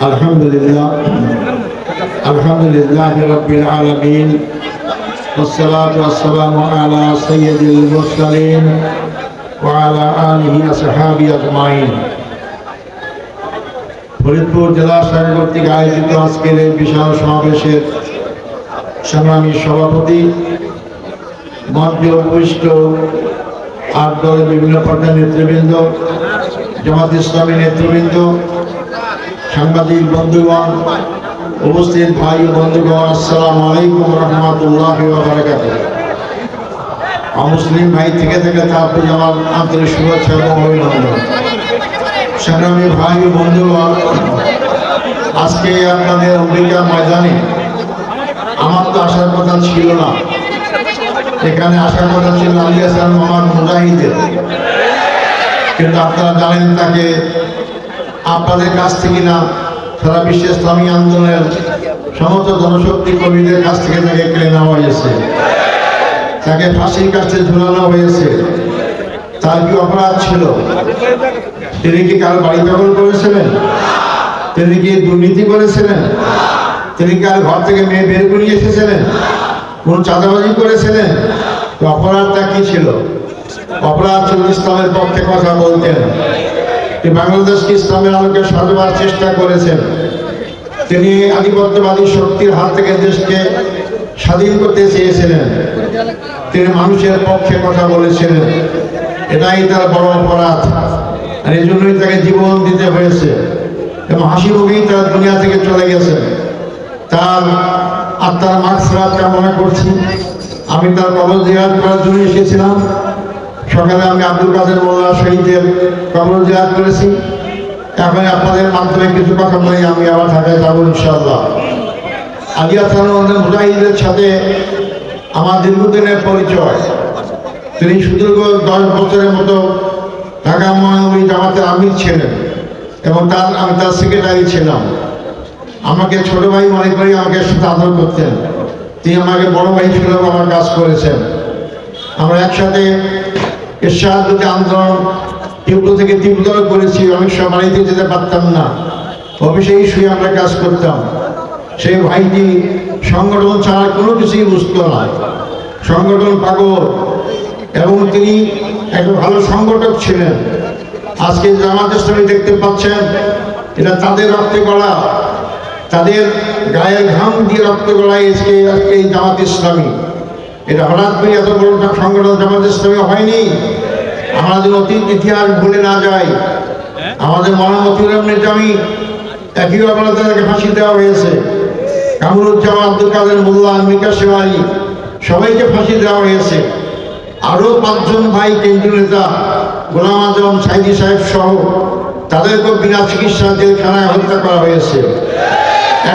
الحمد لله الحمد لله رب العالمين والصلاة والسلام على سيد المرسلين وعلى آله وصحابه أجمعين ফরিদপুর জেলা শাখা কর্তৃক আয়োজিত আজকের এই বিশাল সমাবেশের সংগ্রামী সভাপতি মন্ত্রী উপবিষ্ট আট দলের বিভিন্ন পর্যায়ের নেতৃবৃন্দ জামাত ইসলামী নেতৃবৃন্দ সাংবাদিক বন্ধুগণ, উপস্থিত ভাই বন্ধুগণ, আসসালামু আলাইকুম রহমতুল্লাহ মুসলিম ভাই থেকে থেকে তার প্রতি আমার আন্তরিক শুভেচ্ছা এবং অভিনন্দন। সংগ্রামী ভাই বন্ধুগণ, আজকে আপনাদের অম্বিকা ময়দানে আমার তো আসার কথা ছিল না। এখানে আসার কথা ছিল আলী হাসান মোহাম্মদ মুজাহিদের। কিন্তু আপনারা জানেন তাকে আপনাদের কাছ থেকে না, সারা বিশ্ব ইসলামী আন্দোলনের সমস্ত জনশক্তি কর্মীদের কাছ থেকে তাকে কেড়ে নেওয়া হয়েছে। তাকে ফাঁসির কাছে ঝুলানো হয়েছে। তার কি অপরাধ ছিল? তিনি কি কারও বাড়ি দখল করেছিলেন? তিনি কি দুর্নীতি করেছিলেন? তিনি কি আর ঘর থেকে মেয়ে বের করে এসেছিলেন? কোন চাঁদাবাজি করেছিলেন? অপরাধটা কি ছিল? অপরাধ ছিল ইসলামের পক্ষে কথা বলতেন। তিনি বাংলাদেশকে ইসলামের আলোকে সাজবার চেষ্টা করেছেন, তিনি আধিপত্যবাদী শক্তির হাত থেকে দেশকে স্বাধীন করতে চেয়েছিলেন। তিনি মানুষের পক্ষে কথা বলেছিলেন। এটাই তার বড় অপরাধ। আর এই জন্যই তাকে জীবন দিতে হয়েছে। এবং হাসি মুখেই তার দুনিয়া থেকে চলে গেছে। তার আত্মার মার্কসরাত কামনা করছি। আমি তার কবর জিয়াদ করার জন্য এসেছিলাম। সকালে আমি আব্দুল কাদের মোল্লা শহীদের কবর জিয়াদ করেছি। এখন আপনাদের মাধ্যমে কিছু কথা বলে, আমি আবার ঢাকায় যাব ইনশাল্লাহ আলিয়া থানুর মুজাহিদের সাথে আমার দীর্ঘদিনের পরিচয়। তিনি সুদীর্ঘ দশ বছরের মতো ঢাকা মহানগরী জামাতের আমির ছিলেন এবং তার, আমি তার সেক্রেটারি ছিলাম। আমাকে ছোট ভাই মনে করি আমাকে আদর করতেন। তিনি আমাকে বড় ভাই ছিল আমার কাজ করেছেন। আমরা একসাথে এরশাদ যদি আন্দোলন তীব্র থেকে তীব্রতর করেছি, অনেক সময় বাড়িতে যেতে পারতাম না। অফিসেই শুয়ে আমরা কাজ করতাম। সেই ভাইটি সংগঠন ছাড়া কোনো কিছুই বুঝতো না। সংগঠন পাগল। এবং তিনি একটা ভালো সংগঠক ছিলেন। আজকে জামাত ইসলামী দেখতে পাচ্ছেন, এটা তাদের রক্তে গড়া তাদের গায়ের ঘাম দিয়ে রক্ত গড়ায় আজকে এই জামাত ইসলামী। এটা হঠাৎ করে এত বড় সংগঠন জামাত ইসলামী হয়নি। যেন অতীত ইতিহাস ভুলে না যাই আমাদের মহামতির নিজামী একই অপরাধ তাদেরকে ফাঁসি দেওয়া হয়েছে। কামরুজ্জামান আব্দুল কাদের মোল্লা মিকা শেওয়ারি সবাইকে ফাঁসি দেওয়া হয়েছে। আরও পাঁচজন ভাই কেন্দ্রীয় নেতা, গোলাম আজম, সাইদি সাহেব সহ তাদেরকেও বিনা চিকিৎসা জেলখানায় হত্যা করা হয়েছে।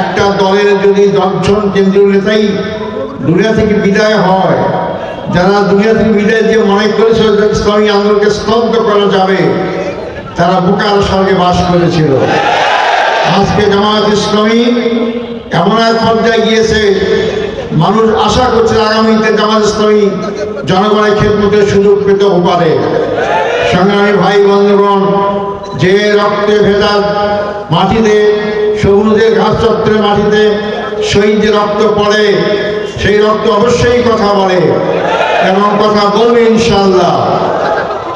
একটা দলের যদি দশজন কেন্দ্রীয় নেতাই দুনিয়া থেকে বিদায় হয়। যারা দুনিয়া থেকে বিদায় দিয়ে মনে করেছিল যে ইসলামী আন্দোলনকে স্তব্ধ করা যাবে। তারা বোকার স্বর্গে বাস করেছিল। আজকে জামায়াত ইসলামী এমন এক পর্যায়ে গিয়েছে। মানুষ আশা করছে আগামীতে জামাত ইসলামী জনগণের ক্ষেত্রে সুযোগ পেতেও পারে। সংগ্রামী ভাই বন্ধুগণ, যে রক্তে ভেদার মাটিতে, সবুজের ঘাস চত্বরের মাটিতে শহীদের রক্ত পড়ে সেই রক্ত অবশ্যই কথা বলে এবং কথা বলবে ইনশাল্লাহ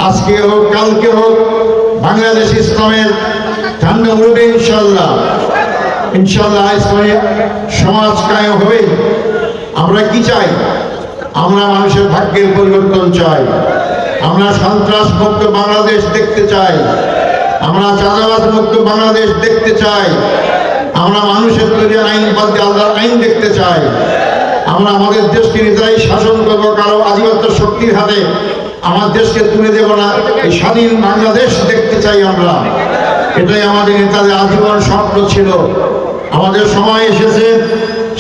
আজকে হোক, কালকে হোক, বাংলাদেশ ইসলামের ঠান্ডা উঠবে ইনশাল্লাহ ইনশাল্লাহ ইসলামী সমাজ কায়েম হবে। আমরা কি চাই? আমরা মানুষের ভাগ্যের পরিবর্তন চাই। আমরা সন্ত্রাস মুক্ত বাংলাদেশ দেখতে চাই। আমরা চাঁদাবাদ মুক্ত বাংলাদেশ দেখতে চাই। আমরা মানুষের তৈরি আইন বাদ আল্লাহর আইন দেখতে চাই। আমরা আমাদের দেশকে নিজেরাই শাসন করব, কারও আধিপত্য শক্তির হাতে আমার দেশকে তুলে দেব না। এই স্বাধীন বাংলাদেশ দেখতে চাই আমরা। এটাই আমাদের নেতাদের আজীবন স্বপ্ন ছিল। আমাদের সময় এসেছে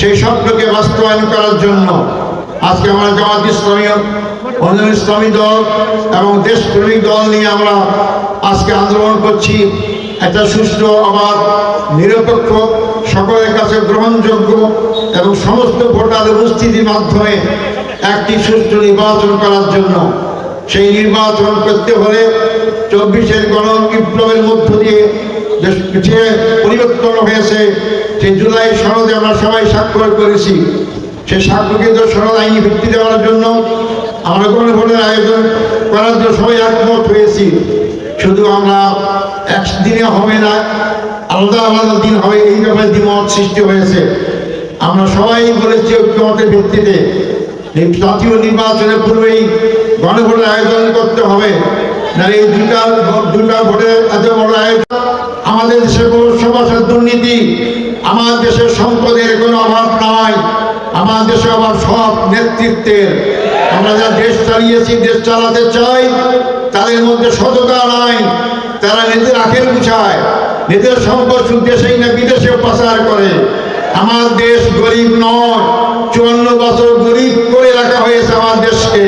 সেই স্বপ্নকে বাস্তবায়ন করার জন্য। আজকে আমরা জামাত ইসলামী অন্য ইসলামী দল এবং দেশপ্রেমিক দল নিয়ে আমরা আজকে আন্দোলন করছি। একটা সুষ্ঠু, অবাধ, নিরপেক্ষ সকলের কাছে গ্রহণযোগ্য এবং সমস্ত ভোটার উপস্থিতির মাধ্যমে একটি সুষ্ঠু নির্বাচন করার জন্য। সেই নির্বাচন করতে হলে চব্বিশের গণ বিপ্লবের মধ্য দিয়ে পিছিয়ে পরিবর্তন হয়েছে সেই জুলাই সনদে আমরা সবাই স্বাক্ষর করেছি। সেই স্বাক্ষরকৃত সনদ আইনি ভিত্তি দেওয়ার জন্য আমরা গণভোটের আয়োজন করার জন্য সবাই একমত হয়েছি। শুধু আমরা একদিনে হবে না, আলাদা আলাদা দিন হবে, এই ব্যাপারে দ্বিমত সৃষ্টি হয়েছে। আমরা সবাই বলেছি ঐক্যমতের ভিত্তিতে জাতীয় নির্বাচনের পূর্বেই গণভোটের আয়োজন করতে হবে। না এই দুটা দুটা ভোটের এত বড় আয়োজন আমাদের দেশে পৌরসভার দুর্নীতি, আমার দেশের সম্পদের কোনো অভাব আমার দেশে অভাব সব নেতৃত্বের। আমরা যা দেশ চালিয়েছি, দেশ চালাতে চাই, তাদের মধ্যে সততা নাই তারা নিজের আখের গুছায় নিজের সম্পদ দেশেই না, বিদেশেও পাচার করে। আমার দেশ গরিব নয়, চুয়ান্ন বছর গরিব করে রাখা হয়েছে আমার দেশকে।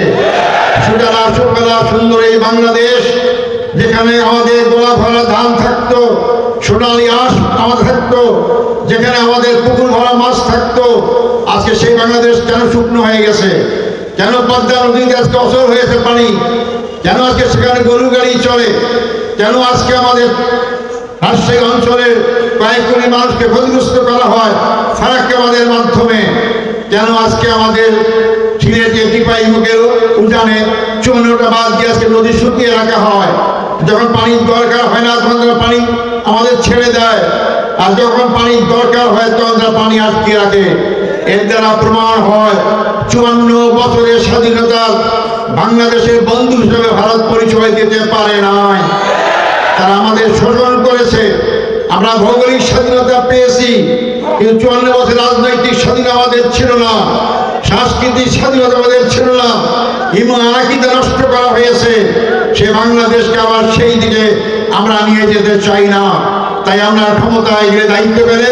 সুতরাং সুফলা সুন্দর এই বাংলাদেশ, যেখানে আমাদের গোলা ভরা ধান থাকতো, সোনালি আঁশ আমার থাকতো, যেখানে আমাদের পুকুর ভরা মাছ থাকতো আজকে সেই বাংলাদেশ কেন শুকনো হয়ে গেছে কেন পদ্মা নদীতে আজকে অসর হয়েছে পানি কেন আজকে সেখানে গরু গাড়ি চলে কেন আজকে আমাদের রাজশাহী অঞ্চলের কয়েক কোটি মানুষকে ক্ষতিগ্রস্ত করা হয়, ফারাক্কে আমাদের মাধ্যমে কেন আজকে আমাদের সিলেটে টিপাই মুখের উজানে চুয়ান্নটা বাদ দিয়ে আজকে নদী শুকিয়ে রাখা হয়। যখন পানির দরকার হয় না, তখন তারা পানি আমাদের ছেড়ে দেয়। আর যখন পানির দরকার হয়, তখন তারা পানি আটকে রাখে। এর দ্বারা প্রমাণ হয় চুয়ান্ন বছরের স্বাধীনতা বাংলাদেশের বন্ধু হিসেবে ভারত পরিচয় দিতে পারে নাই। তারা আমাদের শোষণ করেছে। আমরা ভৌগোলিক স্বাধীনতা পেয়েছি, কিন্তু চুয়ান্ন বছর রাজনৈতিক স্বাধীনতা আমাদের ছিল না, সাংস্কৃতিক স্বাধীনতা আমাদের ছিল না। আনাকিতে নষ্ট করা হয়েছে, সে বাংলাদেশকে আবার সেই দিকে আমরা নিয়ে যেতে চাই না। তাই আমরা ক্ষমতায় গিয়ে দায়িত্ব পেলে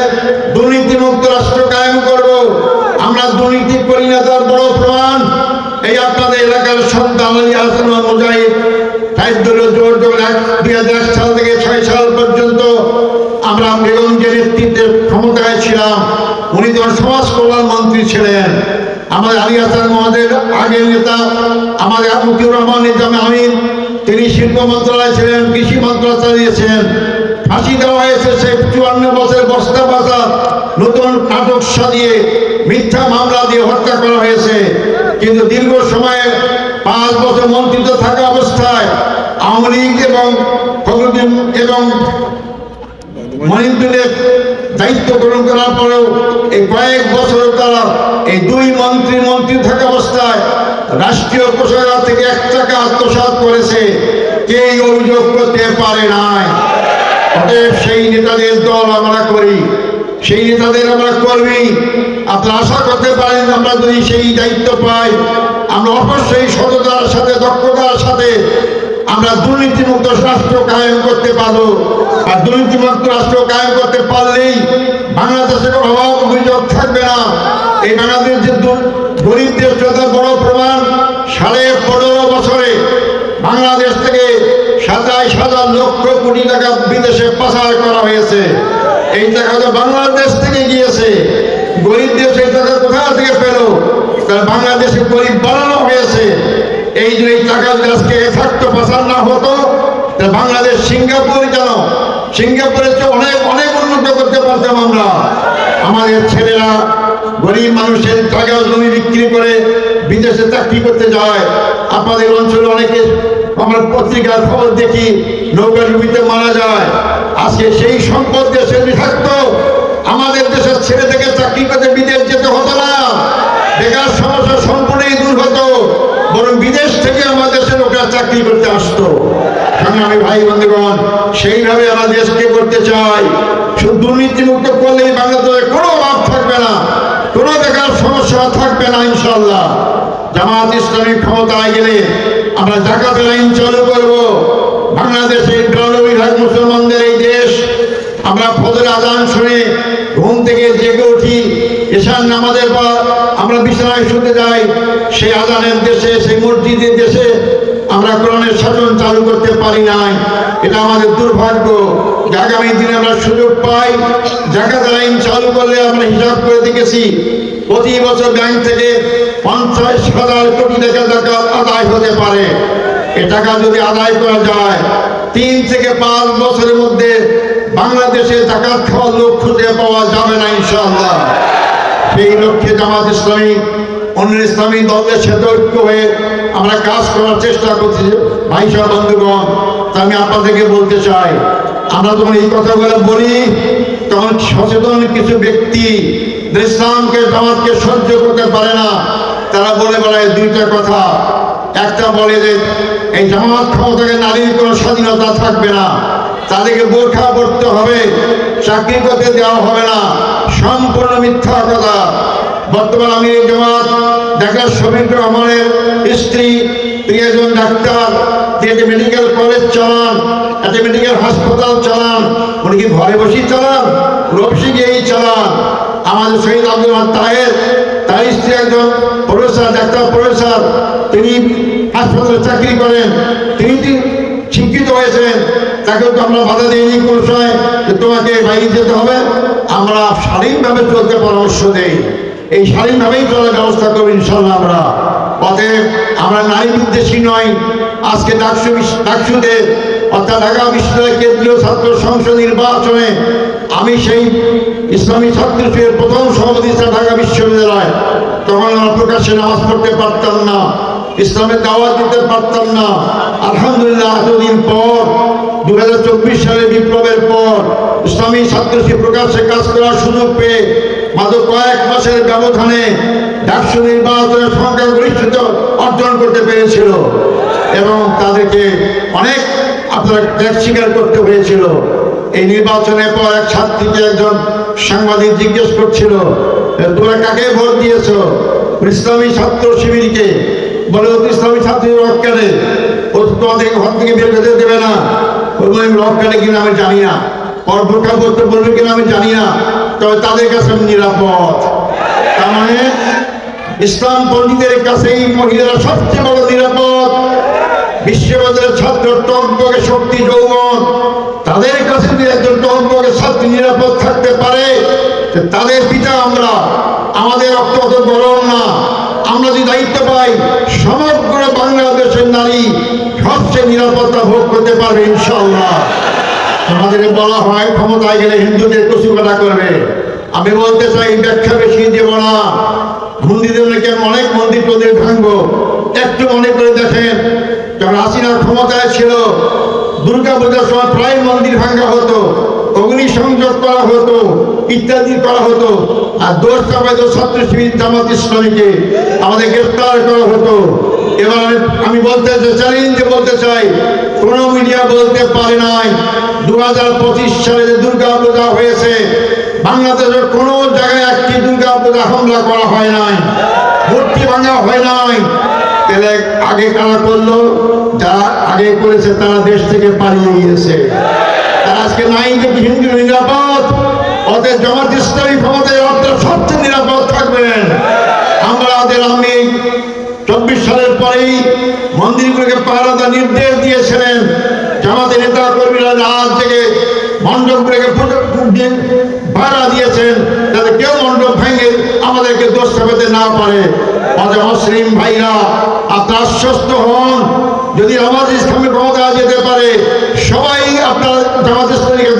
দুর্নীতিমুক্ত রাষ্ট্র কায়েম করব। আমরা দুর্নীতি করি না, তার বড় প্রমাণ এই আপনাদের এলাকার সন্তান আলী হাসান মুজাহিদ। জোর জোর সাল থেকে ছয় সাল পর্যন্ত আমরা ক্ষমতায় ছিলাম। উনি সমাজ কল্যাণ মন্ত্রী ছিলেন। আমাদের রহমান আমিন, তিনি শিল্প মন্ত্রণালয় ছিলেন, কৃষি মন্ত্রণালয় চালিয়েছেন ফাঁসি দেওয়া হয়েছে সে চুয়ান্ন বছরের বস্তা বাসা নতুন নাটক সাজিয়ে মিথ্যা মামলা দিয়ে হত্যা করা হয়েছে। কিন্তু দীর্ঘ সময়ে পাঁচ বছর মন্ত্রিত্ব থাকা অবস্থায় আওয়ামী লীগ এবং ফখরুদ্দিন এবং মহিন্দুলের দায়িত্ব গ্রহণ করার পরেও এই কয়েক বছর তারা এই দুই মন্ত্রী মন্ত্রী থাকা অবস্থায় রাষ্ট্রীয় কোষাগার থেকে এক টাকা আত্মসাৎ করেছে। কেই অভিযোগ করতে পারে নাই। অতএব সেই নেতাদের দল আমরা করি, সেই নেতাদের আমরা কর্মী। আপনারা আশা করতে পারেন, আমরা যদি সেই দায়িত্ব পাই, আমরা অবশ্যই সততার সাথে, দক্ষতার সাথে আমরা দুর্নীতিমুক্ত রাষ্ট্র কায়েম করতে পারব। আর দুর্নীতিমুক্ত রাষ্ট্র কায়েম করতে পারলেই বাংলাদেশের অভাব অভিযোগ থাকবে না। এই বাংলাদেশ যে গরিব দেশ যত বড় প্রমাণ, সাড়ে পনেরো বছরে বাংলাদেশ লক্ষ কোটি টাকা বিদেশে পাচার করা হয়েছে। এই টাকা তো বাংলাদেশ থেকে গিয়েছে। গরিব দেশ এই টাকা কোথা থেকে পেল? কারণ বাংলাদেশে গরিব বানানো হয়েছে। এই যে এই টাকা যদি আজকে থাকতো পাচার না হতো বাংলাদেশ সিঙ্গাপুর কেন? সিঙ্গাপুরের চেয়ে অনেক অনেক উন্নত করতে পারতাম আমরা। আমাদের ছেলেরা গরিব মানুষের টাকা জমি বিক্রি করে বিদেশে চাকরি করতে যায়। আপনাদের অঞ্চলে অনেকে আমরা পত্রিকার খবর দেখি নৌকা ডুবিতে মারা যায়। আজকে সেই সম্পদ দেশে যদি থাকতো আমাদের দেশের ছেলে থেকে চাকরি করতে বিদেশ যেতে হতো না। বেকার সমস্যা সম্পূর্ণই দূর হতো। বরং বিদেশ থেকে আমাদের দেশে লোকেরা চাকরি করতে আসতো। সংগ্রামী ভাই বন্ধুগণ, সেইভাবে আমরা দেশকে করতে চাই। শুধু দুর্নীতিমুক্ত করলেই বাংলাদেশে কোনো অভাব থাকবে না। কোনো বেকার সমস্যা থাকবে না ইনশাল্লাহ জামাত ইসলামী ক্ষমতায় গেলে আমরা জাকাতের আইন চালু করব। বাংলাদেশে বিরানব্বই ভাগ মুসলমানদের এই দেশ। আমরা ফজর আজান শুনে ঘুম থেকে জেগে উঠি, এশার নামাজের পর আমরা বিছানায় শুতে যাই। সেই আজানের দেশে, সেই মসজিদের দেশে আমরা কোরআনের শাসন চালু করতে পারি নাই। এটা আমাদের দুর্ভাগ্য যে আগামী দিনে আমরা সুযোগ পাই। জাকাত আইন চালু করলে আমরা হিসাব করে দেখেছি, প্রতি বছর ব্যাংক থেকে পঞ্চাশ হাজার কোটি টাকা টাকা আদায় হতে পারে। এ টাকা যদি আদায় করা যায়, তিন থেকে পাঁচ বছরের মধ্যে বাংলাদেশে জাকাত খাওয়ার লোক খুঁজে পাওয়া যাবে না ইনশাআল্লাহ। সেই লক্ষ্যে জামাত ইসলামী অন্য ইসলামী দলের সাথে ঐক্য হয়ে আমরা কাজ করার চেষ্টা করছি। ভাই সব বন্ধুগণ, তা আমি আপনাদেরকে বলতে চাই, আমরা যখন এই কথাগুলো বলি, তখন সচেতন কিছু ব্যক্তি ইসলামকে জামাতকে সহ্য করতে পারে না। তারা বলে বেড়ায় দুইটা কথা। একটা বলে যে, এই জামাত ক্ষমতাকে নারীর কোনো স্বাধীনতা থাকবে না। তাদেরকে বোরখা পড়তে হবে, চাকরি করতে দেওয়া হবে না। সম্পূর্ণ মিথ্যা কথা। বর্তমান আমি জামাত, ঢাকার শফিক রহমানের স্ত্রী তিনি একজন ডাক্তার একটি মেডিকেল কলেজ চালান একটা মেডিকেল হাসপাতাল চালান, উনি কি ঘরে বসেই চালান? রবসি গিয়েই চালান। আমাদের শহীদ আব্দুল তাহের তার স্ত্রী একজন প্রফেসর, ডাক্তার প্রফেসর, তিনি হাসপাতালে চাকরি করেন, তিনি শিক্ষিত হয়েছেন তাকে তো আমরা বাধা দিইনি কোনো সময় তোমাকে বাইরে যেতে হবে। আমরা স্বাধীনভাবে চলতে পরামর্শ দেই। এই স্বাধীনভাবেই চলার ব্যবস্থা করব ইনশাল্লাহ আমরা। অতএব আমরা নারী বিদ্বেষী নয় আজকে ডাকসু ডাকসুতে, অর্থাৎ ঢাকা বিশ্ববিদ্যালয় কেন্দ্রীয় ছাত্র সংসদ নির্বাচনে আমি সেই ইসলামী ছাত্র প্রথম সভাপতি ঢাকা বিশ্ববিদ্যালয় তখন আমরা নামাজ পড়তে পারতাম না। ইসলামের দাওয়াত দিতে পারতাম না। আলহামদুলিল্লাহ, এতদিন পর দু সালে বিপ্লবের পর, ইসলামী ছাত্রশিব প্রকাশ্যে কাজ করার সুযোগ পেয়ে, মাত্র কয়েক মাসের ব্যবধানে ডাকসু নির্বাচনের সংখ্যা সংখ্যাগরিষ্ঠতা অর্জন করতে পেরেছিল এবং তাদেরকে অনেক আপনার ত্যাগ স্বীকার করতে হয়েছিল। এই নির্বাচনের পর এক ছাত্রীকে একজন সাংবাদিক জিজ্ঞেস করছিল তোমরা কাকে ভোট দিয়েছ? ইসলামী ছাত্র শিবিরকে। বলে ইসলামী ছাত্র রক কেনে ও তো তোমাদেরকে ঘর থেকে বের করতে দেবে না। ওই বলে রক কেনে আমি জানি না। পরপক্ষা করতে বলবে কিনা আমি জানি না। তবে তাদের কাছে আমি নিরাপদ। তার মানে ইসলাম পণ্ডিতের কাছে এই মহিলারা সবচেয়ে বড় নিরাপদ। বিশ্ববাজারের ছাত্র টকবকে শক্তি, যৌবন। তাদের কাছে একজন টকবকে ছাত্র নিরাপদ থাকতে পারে তাদের পিতা আমরা, আমাদের রক্ত গরম না। আমরা যে দায়িত্ব পাই, সমগ্র বাংলাদেশের নারী সবচেয়ে নিরাপত্তা ভোগ করতে পারবে ইনশাল্লাহ আমাদের বলা হয়, ক্ষমতায় গেলে হিন্দুদের কচুকাটা করবে। আমি বলতে চাই ব্যাখ্যা বেশি দেব না। মন্দিরের নাকি অনেক মন্দির টন্দির ভাঙবো? একটু মনে করে দেখেন, যখন হাসিনা ক্ষমতায় ছিল দুর্গা পূজার সময় প্রায় মন্দির ভাঙ্গা হতো। অগ্নি সংযোগ করা হতো, ইত্যাদি করা হতো। আর দোষ চাপাইতো ছাত্র শিবির জামাত আমাদের গ্রেফতার করা হতো। এবার আমি বলতে চাই চ্যালেঞ্জে বলতে চাই, কোন মিডিয়া বলতে পারে নাই দু হাজার পঁচিশ সালে যে দুর্গা পূজা হয়েছে, বাংলাদেশের কোনো জায়গায় একটি দুর্গা পূজা হামলা করা হয় নাই, মূর্তি ভাঙা হয় নাই। তাহলে আগে কারা করল? যারা আগে করেছে তারা দেশ থেকে পালিয়ে গিয়েছে। আজকে যে হিন্দু নিরাপদ। ওদের জমাত ইসলামী ক্ষমতায় আপনারা সবচেয়ে নিরাপদ থাকবেন। আমরা ওদের আমি চব্বিশ সালের পরেই মন্দিরগুলোকে পাহারা নির্দেশ দিয়েছিলেন। জামাতের নেতা কর্মীরা রাত থেকে মণ্ডপগুলোকে ভাড়া দিয়েছেন যাতে কেউ মণ্ডপ ভেঙে আমাদেরকে দোষ চাপাতে না পারে। অজয় মুসলিম ভাইরা, আপনার আশ্বস্ত হন। যদি আমাদ ইসলামী ক্ষমতা যেতে পারে সবাই আপনার জামাত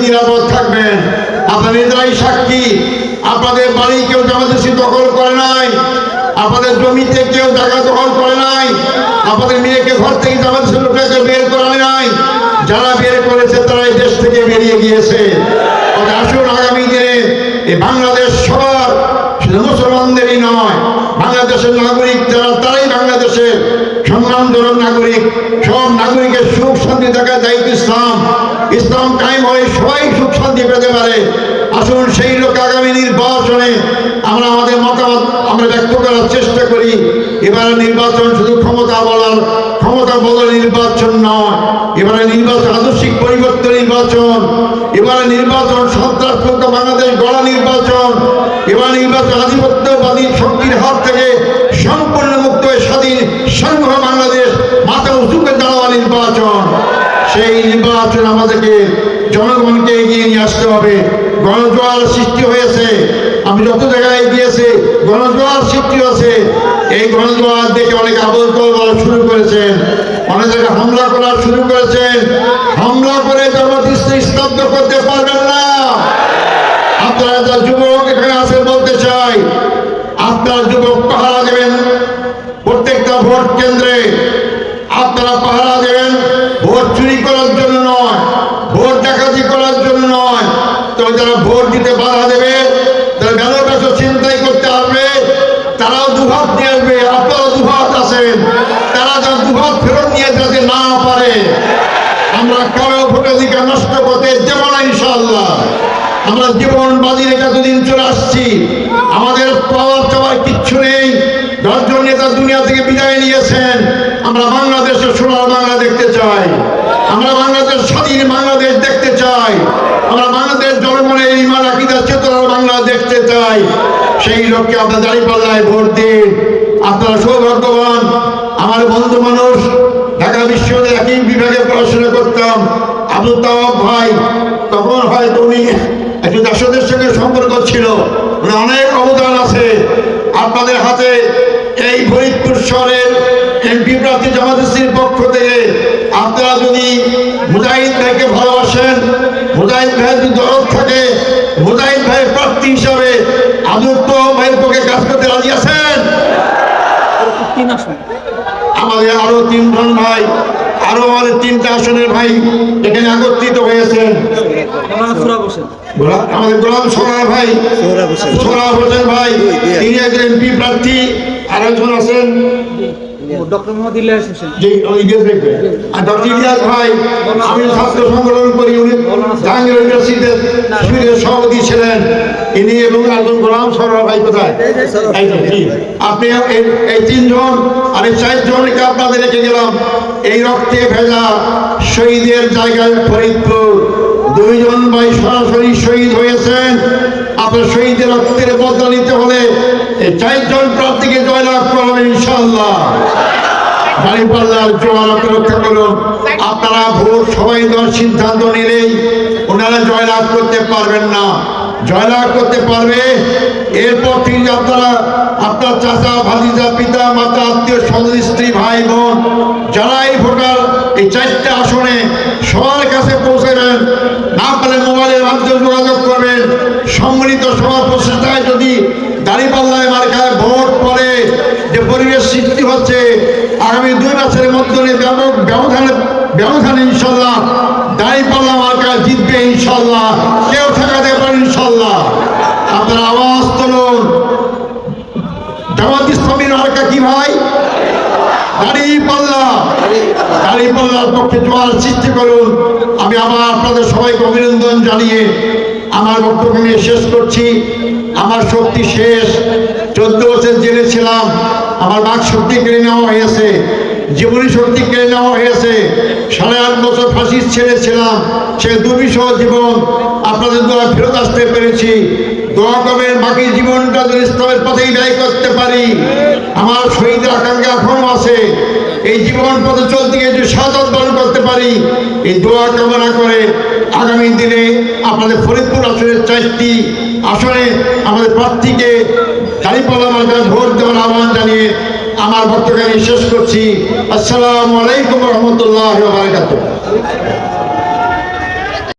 নিরাপদ থাকবেন। আপনার নিজেরাই সাক্ষী, আপনাদের বাড়ি কেউ জামাত ইসলামী দখল করে নাই, আপনাদের জমিতে কেউ জায়গা দখল করে নাই, আপনাদের মেয়েকে ঘর থেকে জামাত ইসলামীকে বের করে নাই। যারা বের করেছে, তারা এই দেশ থেকে বেরিয়ে গিয়েছে। আসুন আগামী দিনে এই বাংলাদেশ সবার মুসলমানদেরই নয়, বাংলাদেশের নাগরিক যারা, তারাই বাংলাদেশের সম্মানজনক নাগরিক। সব নাগরিকের সুখ থাকার দায়িত্ব ইসলাম। ইসলাম কায়েম হয়ে সবাই সুখ শান্তি পেতে পারে। আসুন সেই লোক আগামী নির্বাচনে আমরা আমাদের মতামত আমরা ব্যক্ত করার চেষ্টা করি। এবারে নির্বাচন শুধু ক্ষমতা বলার, ক্ষমতা বদল নির্বাচন নয়। এবারে নির্বাচন, আদর্শিক পরিবর্তন নির্বাচন। এবারে নির্বাচন, সন্ত্রাসমুক্ত বাংলাদেশ গড়া নির্বাচন। এবার নির্বাচন আধিপত্যবাদী শক্তির হাত থেকে সম্পূর্ণ মুক্ত স্বাধীন সংঘ বাংলাদেশ সেই নির্বাচন আমাদেরকে জনগণকে এগিয়ে নিয়ে আসতে হবে। গণজোয়ার সৃষ্টি হয়েছে। আমি যত জায়গায় গিয়েছি গণজোয়ার সৃষ্টি হয়েছে। এই গণজোয়ার দেখে অনেক কল বলা শুরু করেছেন। অনেক জায়গায় হামলা করা শুরু করেছেন। হামলা করে জামাত স্তব্ধ করতে পারবেন না। হাজার যুবক এখানে আছে বলতে চাই, আপনারা যুবক পাহারা দেবেন প্রত্যেকটা ভোট কেন্দ্রে আপনারা পাহারা দেবেন ভোট চুরি করার জন্য নয় ভোট ডাকাতি করার জন্য নয়। তবে যারা ভোট দিতে বাধা দেবে তারা ব্যালট বাক্স চিন্তাই করতে আসবে তারাও দুহাত নিয়ে আসবে আপনারাও দুহাত আছেন তারা যারা দুহাত ফেরত নিয়ে যেতে না পারে আমরা কারও ভোটাধিকার নষ্ট করতে দেব না ইনশাল্লাহ আমরা জীবন বাজি রেখে এতদিন চলে আসছি আমাদের পাওয়ার চাওয়ার কিচ্ছু নেই দশজন নেতা দুনিয়া থেকে বিদায় নিয়েছেন আমরা বাংলাদেশের সোনার বাংলা দেখতে চাই আমরা বাংলাদেশ স্বাধীন বাংলাদেশ দেখতে চাই আমরা বাংলাদেশ জনগণের ইমান আকিদার চেতনার বাংলা দেখতে চাই সেই লোককে আপনার দাঁড়িপাল্লায় ভোট দিন আপনারা সৌভাগ্যবান। আমার বন্ধু মানুষ, ঢাকা বিশ্ববিদ্যালয়ে একই বিভাগে পড়াশোনা করতাম আবুল তাওয়াব ভাই। তখন হয়তো উনি একটু দাসদের সঙ্গে সম্পর্ক ছিল। অনেক অবদান আছে। আপনাদের হাতে এই ফরিদপুর শহরের এমপি প্রার্থী জামাত ইসলামীর পক্ষ থেকে আপনারা যদি মুজাহিদ ভাইকে ভালোবাসেন, মুজাহিদ ভাইয়ের যদি দরদ থাকে মুজাহিদ ভাইয়ের প্রার্থী হিসাবে আবুল তাওয়াব ভাইয়ের পক্ষে কাজ করতে রাজি আছেন তিন আসন আরও তিনজন ভাই আরও আমাদের তিনটা আসনের ভাই এখানে একত্রিত হয়েছেন। আমাদের গোলাম সোনার ভাই সোনা হোসেন। ভাই তিনি একজন এমপি প্রার্থী আর একজন আছেন ডক্টর মোহাম্মদ ইলিয়াস হোসেন। যে ওই ইলিয়াস দেখবে। আর ডক্টর ইলিয়াস ভাই আমি ছাত্র সংগঠন করি উনি জাহাঙ্গীর ইউনিভার্সিটির শিবিরের সভাপতি ছিলেন। ইনি এবং একজন গোলাম সরোয়ার ভাই কোথায়? এই তো, জি। আপনি এই- এই তিনজন আর এই চারজনকে আপনাদের রেখে গেলাম। এই রক্তে ভেজা শহীদের জায়গায় ফরিদপুর। দুইজন ভাই সরাসরি শহীদ হয়েছেন। আপনার শহীদের রক্তের বদলা নিতে হলে এই চারজন প্রার্থীকে জয়লাভ করবেন ইনশাল্লাহ আপনারা চাচা, ভাতিজা, পিতা, মাতা, আত্মীয় স্বজন, স্ত্রী, ভাই, বোন, যারাই ভোটার এই চারটে আসনে সবার কাছে পৌঁছাবেন না পারলে মোবাইলের মাধ্যমে যোগাযোগ করবেন। সম্মিলিত সবার প্রচেষ্টায় যদি দাঁড়িপাল্লায় মার্কায় ভোট পড়ে যে পরিবেশ সৃষ্টি হচ্ছে আগামী দুই মাসের মধ্যে ব্যাপক ব্যবধানে ইনশাল্লাহ দাঁড়িপাল্লা মার্কা জিতবে ইনশাল্লাহ, কেউ ঠেকাতে পারে ইনশাল্লাহ। আপনারা আওয়াজ তুলুন। জামাত ইসলামীর মার্কা কি ভাই? দাঁড়িপাল্লা দাঁড়িপাল্লার পক্ষে জোয়ার সৃষ্টি করুন। আমি আবার আপনাদের সবাইকে অভিনন্দন জানিয়ে আমার বক্তব্য নিয়ে শেষ করছি। আমার শক্তি শেষ। চোদ্দ বছর জেলে ছিলাম। আমার বাক শক্তি কেড়ে নেওয়া হয়েছে। জীবনী শক্তি কেড়ে নেওয়া হয়েছে। সাড়ে আট বছর ফাঁসির ছেড়ে ছিলাম। সে দুর্বিষহ জীবন আপনাদের দ্বারা ফেরত আসতে পেরেছি। দোয়া করবেন, বাকি জীবনটা যদি ইসলামের পথেই ব্যয় করতে পারি। আমার শহীদের আকাঙ্ক্ষা এখনও আছে। এই জীবন পথে চলতে গিয়ে যদি সাদত দান করতে পারি, এই দোয়া কামনা করে আগামী দিনে আপনাদের ফরিদপুর আসনের চারটি আসনে আমাদের প্রার্থীকে দাঁড়িপাল্লা মার্কায় ভোট দেওয়ার আহ্বান জানিয়ে আমার বক্তব্য আমি শেষ করছি। আসসালামু আলাইকুম রহমতুল্লাহ